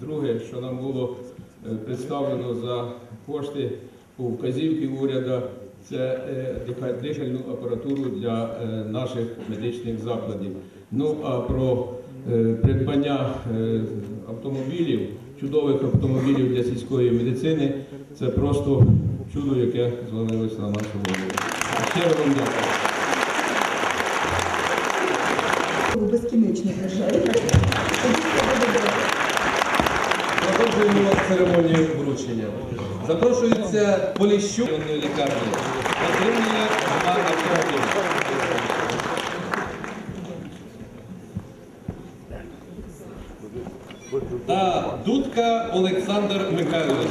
друге, що нам було е, представлено за кошти у вказівки уряду, це е, дихальну апаратуру для е, наших медичних закладів. Ну а про придбання автомобілів, чудових автомобілів для сільської медицини, це просто чудо, яке звалилося на нашу голову. Щиро вам дякую. безкінечні вважаю. Церемонію вручення. Запрошується Поліщук лікарні. Отримує два автомобілі. Та Дудка Олександр Михайлович.